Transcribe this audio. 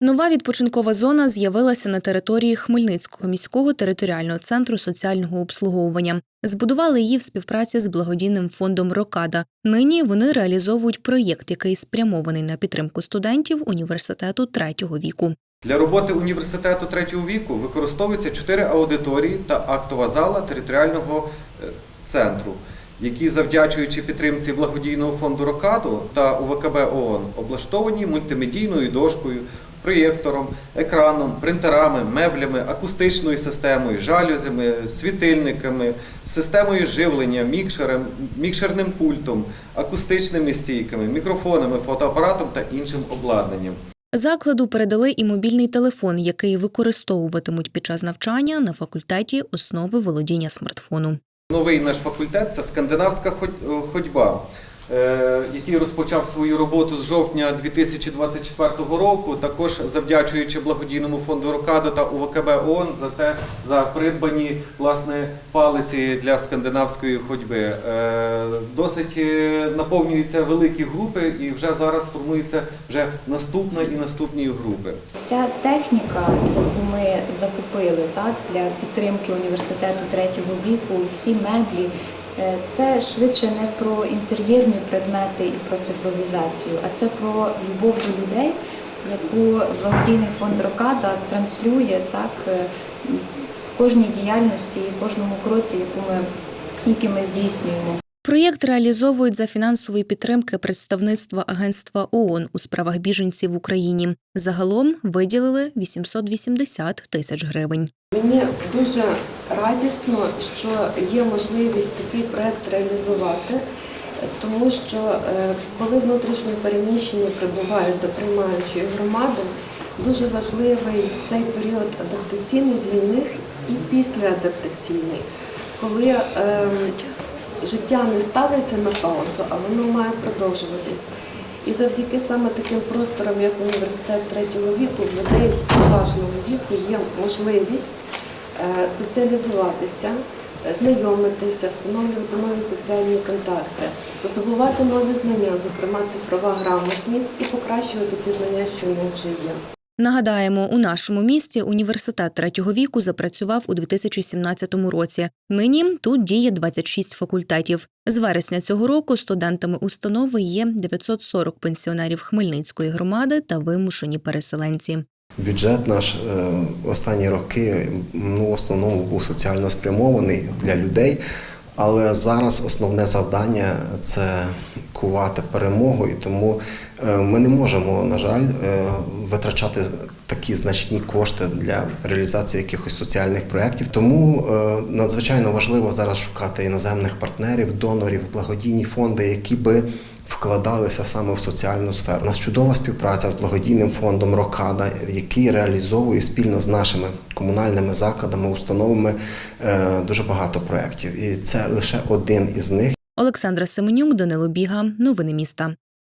Нова відпочинкова зона з'явилася на території Хмельницького міського територіального центру соціального обслуговування. Збудували її в співпраці з благодійним фондом Рокада. Нині вони реалізовують проєкт, який спрямований на підтримку студентів університету третього віку. Для роботи університету третього віку використовуються чотири аудиторії та актова зала територіального е, центру, які, завдячуючи підтримці благодійного фонду Рокаду та УВКБ ООН, облаштовані мультимедійною дошкою, проєктором, екраном, принтерами, меблями, акустичною системою, жалюзями, світильниками, системою живлення, мікшером, мікшерним пультом, акустичними стійками, мікрофонами, фотоапаратом та іншим обладнанням. Закладу передали і мобільний телефон, який використовуватимуть під час навчання на факультеті основи володіння смартфону. Новий наш факультет це скандинавська ходьба, який розпочав свою роботу з жовтня 2024 року. Також завдячуючи благодійному фонду Рокадо та УВКБ ООН за те за придбані власне палиці для скандинавської ходьби. Е, Досить е, наповнюються великі групи, і вже зараз формується вже наступна і наступні групи. Вся техніка, яку ми закупили так, для підтримки університету третього віку, всі меблі, е, це швидше не про інтер'єрні предмети і про цифровізацію, а це про любов до людей, яку благодійний фонд Рокада транслює так, е, в кожній діяльності і кожному кроці, яку ми, який ми здійснюємо. Проєкт реалізовують за фінансової підтримки представництва Агентства ООН у справах біженців в Україні. Загалом виділили 880 тисяч гривень. Мені дуже радісно, що є можливість такий проект реалізувати, тому що е, коли внутрішньо переміщені прибувають до приймаючої громади, дуже важливий цей період адаптаційний для них і післяадаптаційний, коли ем, життя не ставиться на паузу, а воно має продовжуватись. І завдяки саме таким просторам, як університет третього віку, в людей поважного віку є можливість е, соціалізуватися, е, знайомитися, встановлювати нові соціальні контакти, здобувати нові знання, зокрема цифрова грамотність, і покращувати ті знання, що у них вже є. Нагадаємо, у нашому місті університет третього віку запрацював у 2017 році. Нині тут діє 26 факультетів. З вересня цього року студентами установи є 940 пенсіонерів Хмельницької громади та вимушені переселенці. Бюджет наш е, останні роки ну, в основному був соціально спрямований для людей, але зараз основне завдання це кувати перемогу, і тому е, ми не можемо, на жаль, е, витрачати такі значні кошти для реалізації якихось соціальних проєктів. Тому надзвичайно важливо зараз шукати іноземних партнерів, донорів, благодійні фонди, які би вкладалися саме в соціальну сферу. У нас чудова співпраця з благодійним фондом Рокада, який реалізовує спільно з нашими комунальними закладами, установами е, дуже багато проєктів. І це лише один із них. Олександра Семенюк, Данило Біга. Новини міста.